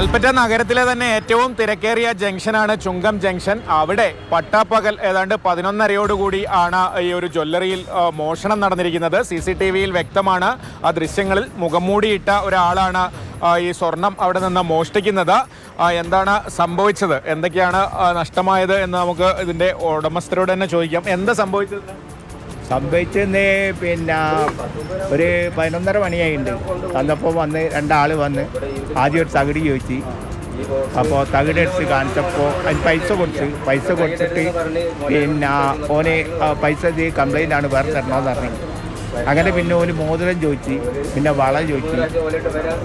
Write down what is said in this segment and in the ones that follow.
കൽപ്പറ്റ നഗരത്തിലെ തന്നെ ഏറ്റവും തിരക്കേറിയ ജംഗ്ഷനാണ് ചുങ്കം ജംഗ്ഷൻ. അവിടെ പട്ടാപ്പകൽ ഏതാണ്ട് പതിനൊന്നരയോടുകൂടി ആണ് ഈ ഒരു ജ്വല്ലറിയിൽ മോഷണം നടന്നിരിക്കുന്നത്. സി സി ടി വിയിൽ വ്യക്തമാണ് ആ ദൃശ്യങ്ങളിൽ മുഖംമൂടിയിട്ട ഒരാളാണ് ഈ സ്വർണം അവിടെ നിന്ന് മോഷ്ടിക്കുന്നത്. എന്താണ് സംഭവിച്ചത്? എന്തൊക്കെയാണ് നഷ്ടമായത് എന്ന് നമുക്ക് ഇതിന്റെ ഉടമസ്ഥരോട് തന്നെ ചോദിക്കാം. എന്താ സംഭവിച്ചത്? സംഭവിച്ചെന്ന് പിന്നെ ഒരു പതിനൊന്നര മണിയായിട്ടുണ്ട് വന്നപ്പോൾ വന്ന് രണ്ടാൾ വന്ന് ആദ്യം ഒരു തകിടി ചോദിച്ചു. അപ്പോൾ തകിടെടുത്ത് കാണിച്ചപ്പോൾ അതിന് പൈസ കൊടുത്ത് പൈസ കൊടുത്തിട്ട് പിന്നെ ഓന് പൈസ കംപ്ലൈന്റ് ആണ് വേറെ തരണമെന്ന് പറഞ്ഞു. അങ്ങനെ പിന്നെ ഓന് മോതിരം ചോദിച്ചു പിന്നെ വളം ചോദിച്ചു.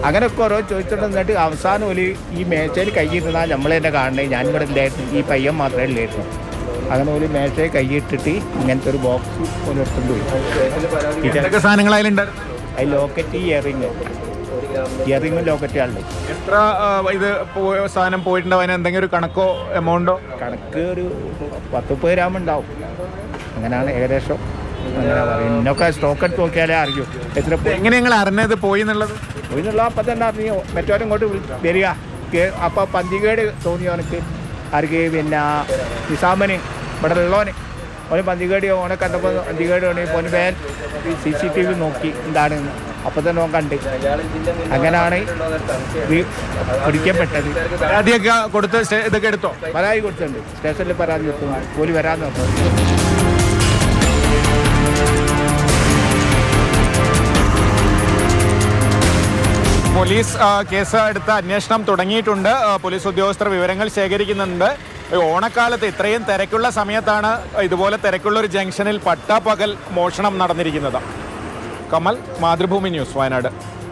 അങ്ങനെയൊക്കെ ഓരോ ചോദിച്ചിട്ട് നിന്നിട്ട് അവസാനം ഒരു ഈ മേശയിൽ കൈ ഇരുന്നാൽ നമ്മളെന്നെ കാണണേ. ഞാൻ ഇവിടെ ഇല്ലായിരുന്നു. ഈ പയ്യൻ മാത്രമേ ഇല്ലായിരുന്നു അങ്ങനെ ഒരു മേശയെ കൈയിട്ടിട്ട് ഇങ്ങനത്തെ ഒരു ബോക്സ് പോലെ എടുത്തുകൊണ്ട് പോയി ഇത് എന്തൊക്കെ അതിൽ അത് ലോക്കറ്റ് ഇയറിങ് ഇയറിങ്ങും ലോക്കറ്റ് ആളുണ്ട് എത്ര ഇത് സാധനം പോയിട്ടുണ്ടാവും? അതിന് എന്തെങ്കിലും ഒരു കണക്കോ എമൗണ്ടോ കണക്ക് ഒരു പത്ത് മുപ്പത് ഗ്രാം ഉണ്ടാവും. അങ്ങനെയാണ് ഏകദേശം. ഇന്നൊക്കെ സ്റ്റോക്ക് എടുത്ത് നോക്കിയാലേ അറിയൂ. എത്ര എങ്ങനെ നിങ്ങൾ അറിഞ്ഞത്? പോയി എന്നുള്ളത്? പോയി എന്നുള്ള അപ്പം തന്നെ അറിഞ്ഞു മറ്റവരും ഇങ്ങോട്ട് വരിക. അപ്പം അപ്പോൾ പന്തികേട് തോന്നിയോ എനിക്ക് ആർക്ക് പിന്നെ നിസാമന് ഇവിടെ ഉള്ളവന് ഓന് പന്തികേടി ഓനെ കണ്ടപ്പോൾ പന്തികേടി ഓണി ഓന് വേൻ സി സി ടി വി നോക്കി എന്താണ് അപ്പോൾ തന്നെ ഓൻ കണ്ട്. അങ്ങനെയാണ് പിടിക്കപ്പെട്ടത്. പരാതിയൊക്കെ കൊടുത്ത് ഇതൊക്കെ എടുത്തോ? പരാതി കൊടുത്തിട്ടുണ്ട്. സ്റ്റേഷനിൽ പരാതി കൊടുത്തു. പോലി വരാൻ നോക്കും. പോലീസ് കേസ് എടുത്ത് അന്വേഷണം തുടങ്ങിയിട്ടുണ്ട്. പോലീസ് ഉദ്യോഗസ്ഥർ വിവരങ്ങൾ ശേഖരിക്കുന്നുണ്ട്. ഓണക്കാലത്ത് ഇത്രയും തിരക്കുള്ള സമയത്താണ് ഇതുപോലെ തിരക്കുള്ള ഒരു ജംഗ്ഷനിൽ പട്ടാപ്പകൽ മോഷണം നടന്നിരിക്കുന്നത്. കമൽ മാതൃഭൂമി ന്യൂസ് വയനാട്.